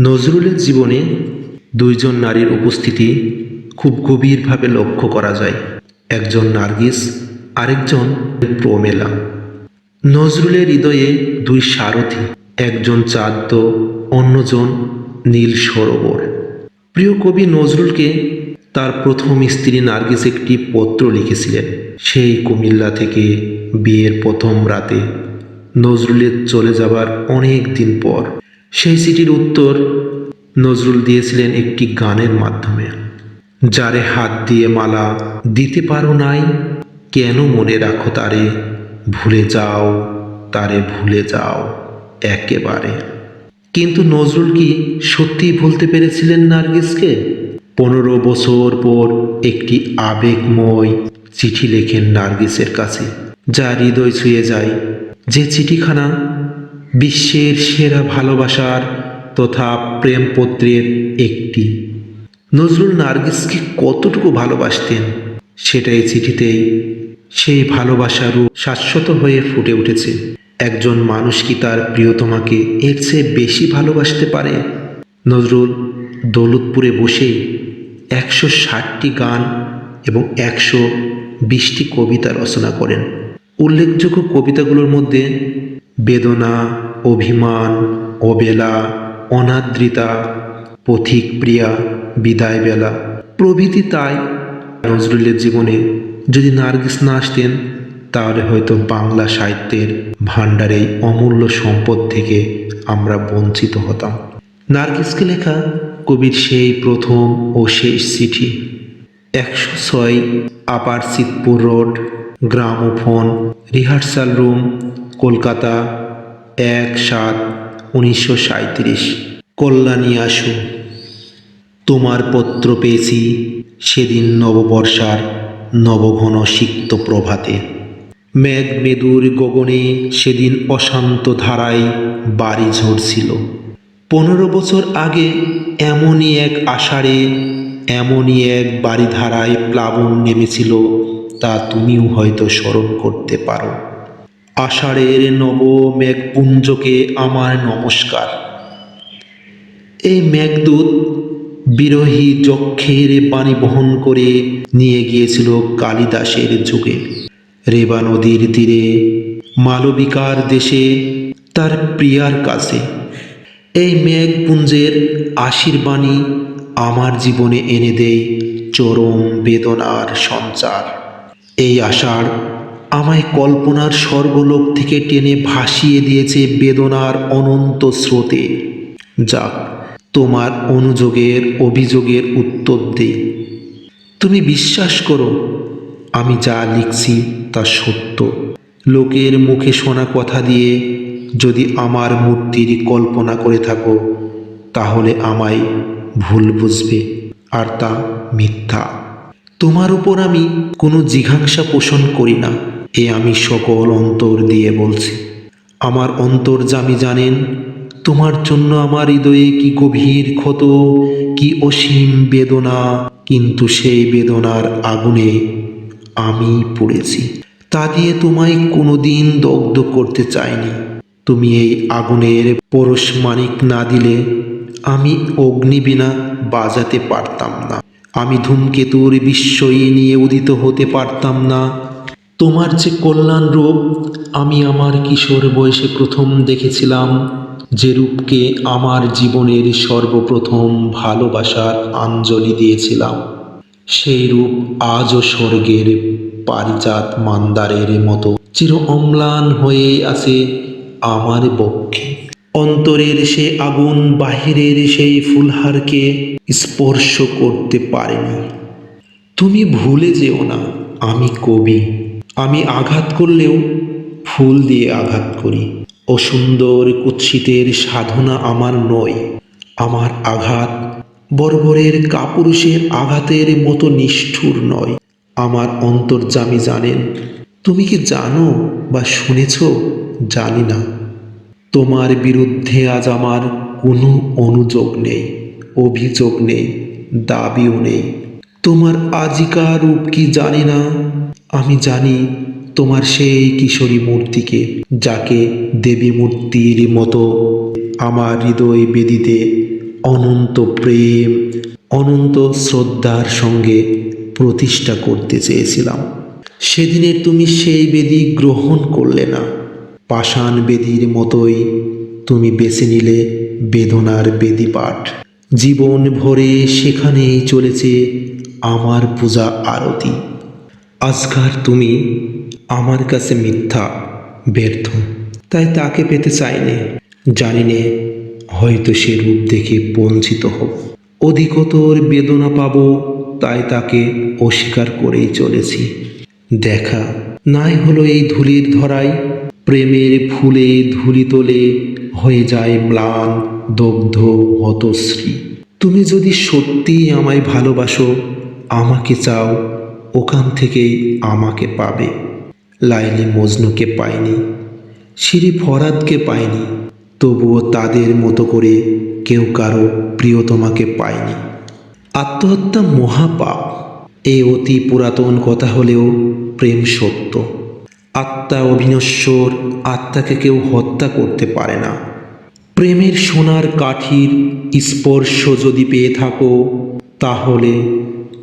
নজরুলের জীবনে দুইজন নারীর উপস্থিতি খুব গভীরভাবে লক্ষ্য করা যায়। একজন নার্গিস, আরেকজন প্রমেলা। নজরুলের হৃদয়ে দুই সারথি, একজন চাঁদ, অন্যজন নীল সরোবর। প্রিয় কবি নজরুলকে তার প্রথম স্ত্রী নার্গিস একটি পত্র লিখেছিলেন। সেই কুমিল্লা থেকে বিয়ের প্রথম রাতে নজরুলের চলে যাবার অনেক দিন পর সেই চিঠির উত্তর নজরুল দিয়েছিলেন একটি গানের মাধ্যমে, যারে হাত দিয়ে মালা দিতে পারো নাই, কেন মনে রাখো তারে, ভুলে যাও, তারে ভুলে যাও একেবারে। কিন্তু নজরুল কি সত্যিই ভুলতে পেরেছিলেন নার্গিসকে? পনেরো বছর পর একটি আবেগময় চিঠি লেখেন নার্গিসের কাছে, যা হৃদয় ছুঁয়ে যায়। যে চিঠিখানা বিশ্বের সেরা ভালোবাসার তথা প্রেমপত্রের একটি। নজরুল নার্গিসকে কতটুকু ভালোবাসতেন, সেটাই চিঠিতেই সেই ভালোবাসারও শাশ্বত হয়ে ফুটে উঠেছে। একজন মানুষ কি তার প্রিয়তমাকে এর চেয়ে বেশি ভালোবাসতে পারে? নজরুল দৌলতপুরে বসে একশো ষাটটি গান এবং একশো বিশটি কবিতা রচনা করেন। উল্লেখযোগ্য কবিতাগুলোর মধ্যে বেদনা, অভিমান, অবেলা অনাদ্রিতা পথিক প্রিয়া বিদায় বেলা প্রভৃতি তাই। নজরুলের জীবনে যদি নার্গিস না আসতেন, তাহলে হয়তো বাংলা সাহিত্যের ভাণ্ডার এই অমূল্য সম্পদ থেকে আমরা বঞ্চিত হতাম। নার্গিসকে লেখা কবির সেই প্রথম ও শেষ চিঠি। একশো ছয় আপার সিতপুর রোড, গ্রাম গ্রামোফোন রিহার্সাল রুম, কলকাতা এক সাত উনিশশো সাঁত্রিশ কল্যাণী আসু তোমার পত্র পেয়েছি সেদিন নববর্ষার নবঘন সিক্ত প্রভাতে। মেঘ মেদুর গগনে সেদিন অশান্ত ধারায় বাড়ি ঝরছিল। পনেরো বছর আগে এমনই এক আষাঢ়ে এমনই এক বাড়িধারায় প্লাবন নেমেছিল, তা তুমিও হয়তো স্মরণ করতে পারো। আষাঢ়ের নব মেঘপুঞ্জকে আমার নমস্কার। এই মেঘদূত বিরোহী যক্ষের বাণী বহন করে নিয়ে গিয়েছিল কালিদাসের যুগে। রেবা নদীর তীরে, মালবিকার দেশে, তার প্রিয়ার কাছে। এই মেঘপুঞ্জের আশীর্বাণী আমার জীবনে এনে দেয় চরম বেদনার সঞ্চার। এই আশার আমায় কল্পনার স্বর্গলোক থেকে টেনে ভাসিয়ে দিয়েছে বেদনার অনন্ত স্রোতে। যাক, তোমার অনুযোগের অভিযোগের উত্তর দে তুমি বিশ্বাস করো, আমি যা লিখছি তা সত্য। লোকের মুখে শোনা কথা দিয়ে যদি আমার মূর্তির কল্পনা করে থাকো, তাহলে আমায় ভুল বুঝবে আর তা মিথ্যা। তোমার উপর আমি কোনো জিঘাংসা পোষণ করি না, এ আমি সকল অন্তর দিয়ে বলছি। আমার অন্তর্জামী জানেন, তোমার জন্য আমার হৃদয়ে কি গভীর ক্ষত, কি অসীম বেদনা, কিন্তু সেই বেদনার আগুনে আমি পড়েছি। তা দিয়ে তোমায় কোনোদিন দগ্ধ করতে চাইনি। তুমি এই আগুনের পরশ মানিক না দিলে আমি অগ্নিবীণা বাজাতে পারতাম না। আমি ধূমকেতুর বিস্ময়ী নিয়ে উদিত হতে পারতাম না। তোমার যে কল্যাণ রূপ, আমি আমার কিশোর বয়সে প্রথম দেখেছিলাম, যে রূপকে আমার জীবনের সর্বপ্রথম ভালোবাসার আঞ্জলি দিয়েছিলাম। সেই রূপ আজও স্বর্গের পারিজাত মান্দারের মতো। চির অম্লান হয়ে আছে আমার বক্ষে। অন্তরের সে আগুন, বাহিরের সেই ফুলহারকে স্পর্শ করতে পারেনি। তুমি ভুলে যেও না, আমি কবি। আমি আঘাত করলেও ফুল দিয়ে আঘাত করি। অসুন্দর কুৎসিতের সাধনা আমার নয়। আমার আঘাত বর্বরের কাপুরুষের আঘাতের মতো নিষ্ঠুর নয়। আমার অন্তর্জামী জানেন, তুমি কি জানো বা শুনেছ? জানি না। তোমার বিরুদ্ধে আজ আমার কোনো অনুযোগ নেই, অভিযোগ নেই, দাবিও নেই। তোমার আজিকা রূপ কি জানি না? আমি জানি তোমার সেই কিশোরী মূর্তিকে, যাকে দেবী মূর্তির মতো আমার হৃদয় বেদিতে অনন্ত প্রেম, অনন্ত শ্রদ্ধার সঙ্গে প্রতিষ্ঠা করতে চেয়েছিলাম। সেদিনের তুমি সেই বেদি গ্রহণ করলে না। পাষাণ বেদির মতোই তুমি বেছে নিলে বেদনার বেদি পাঠ জীবন ভরে সেখানেই চলেছে আমার পূজা আরতি। আজকার তুমি আমার কাছে মিথ্যা, ব্যর্থ। তাই তাকে পেতে চাইনে জানি নে, হয়তো সে রূপ দেখে বঞ্চিত হব। অধিকতর বেদনা পাব, তাই তাকে অস্বীকার করেই চলেছি। দেখা, নাই হলো এই ধুলির ধরায় প্রেমের ফুলে ধুলি তোলে, হয়ে যায় ম্লান, দগ্ধ, হতশ্রী। তুমি যদি সত্যি আমায় ভালোবাসো, আমাকে চাও, ওখান থেকেই আমাকে পাবে। লাইলি মজনুকে পায়নি সিঁড়ি ফরাদকে পায়নি তবুও তাদের মতো করে কেউ কারও প্রিয়তমাকে পায়নি আত্মহত্যা মহাপাপ, এ অতি পুরাতন কথা হলেও প্রেম সত্য। আত্মা অবিনশ্বর, আত্মাকে কেউ হত্যা করতে পারে না। প্রেমের সোনার কাঠির স্পর্শ যদি পেয়ে থাকো, তাহলে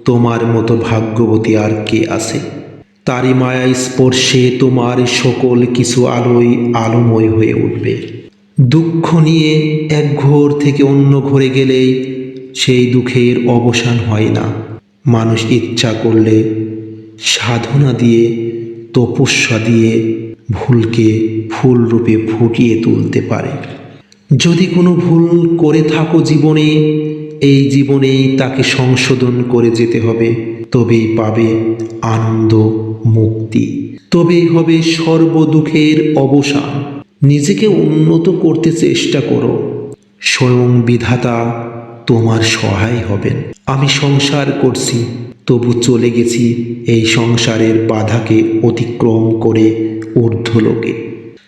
তোমার মতো ভাগ্যবতী আর কে আছে? তারই মায়া স্পর্শে তোমার সকল কিছু আলোয় আলোময় হয়ে উঠবে। দুঃখ নিয়ে এক ঘোর থেকে অন্য ঘরে গেলেই সেই দুঃখের অবসান হয় না। মানুষ ইচ্ছা করলে সাধনা দিয়ে তপস্যা দিয়ে ভুলকে ফুল রূপে ফুটিয়ে তুলতে পারে। যদি কোনো ভুল করে থাকো জীবনে, এই জীবনেই তাকে সংশোধন করে যেতে হবে। তবেই পাবে আনন্দ, মুক্তি। তবেই হবে সর্বদুঃখের অবসান। নিজেকে উন্নত করতে চেষ্টা করো। স্বয়ং বিধাতা তোমার সহায় হবেন। আমি সংসার করছি। তবু চলে গেছি এই সংসারের বাধাকে অতিক্রম করে ঊর্ধ্বলোকে।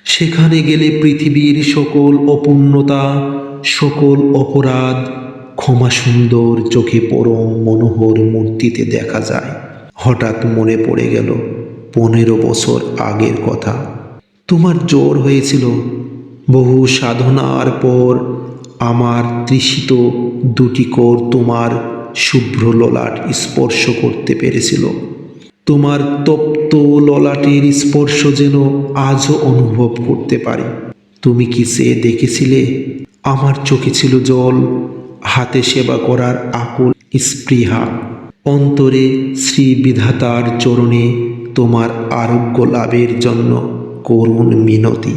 সেখানে গেলে পৃথিবীর সকল অপূর্ণতা, সকল অপরাধ ক্ষমা সুন্দর চোখে পরম মনোহর মূর্তিতে দেখা যায়। হঠাৎ মনে পড়ে গেল, পনেরো বছর আগের কথা। তোমার জ্বর হয়েছিল। বহু সাধনার পর আমার তৃষিত দুটি কর তোমার শুভ্র ললাট স্পর্শ করতে পেরেছিল। তোমার তপ্ত ললাটের স্পর্শ যেন আজও অনুভব করতে পারি। তুমি কি সে দেখেছিলে? আমার চোখে ছিল জল, হাতে সেবা করার আকুল স্পৃহা। অন্তরে শ্রী বিধাতার চরণে তোমার আরোগ্য লাভের জন্য করুণ মিনতি।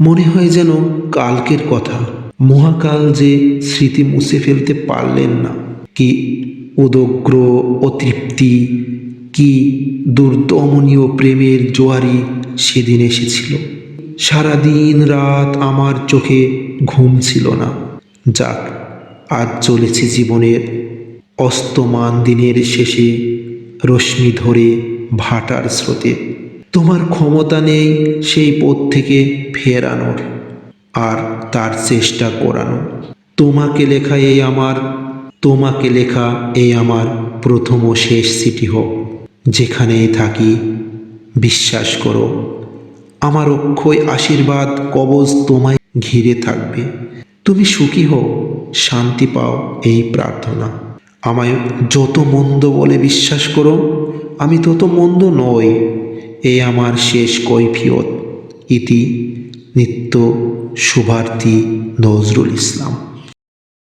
মনে হয় যেন কালকের কথা। মহাকাল যে স্মৃতি মুছে ফেলতে পারলেন না। কি উদগ্র অতৃপ্তি কি দুর্দমনীয় প্রেমের জোয়ারি সেদিন এসেছিল। সারাদিন রাত আমার চোখে ঘুম ছিল না। যাক, আজ চলেছি জীবনের অস্তমান দিনের শেষে রশ্মি ধরে ভাটার স্রোতে। তোমার ক্ষমতা নেই সেই পথ থেকে ফেরানোর, আর তার চেষ্টা করানো তোমাকে লেখা এই আমার তোমাকে লেখা এই আমার প্রথম ও শেষ চিঠি হোক, যেখানেই থাকি, বিশ্বাস করো, আমার অক্ষয় আশীর্বাদ কবজ তোমায় ঘিরে থাকবে। তুমি সুখী হও, শান্তি পাও এই প্রার্থনা। আমায় যত মন্দ বলে বিশ্বাস করো, আমি তত মন্দ নই। এ আমার শেষ কৈফিয়ত, ইতি নিত্য শুভার্থী নজরুল ইসলাম।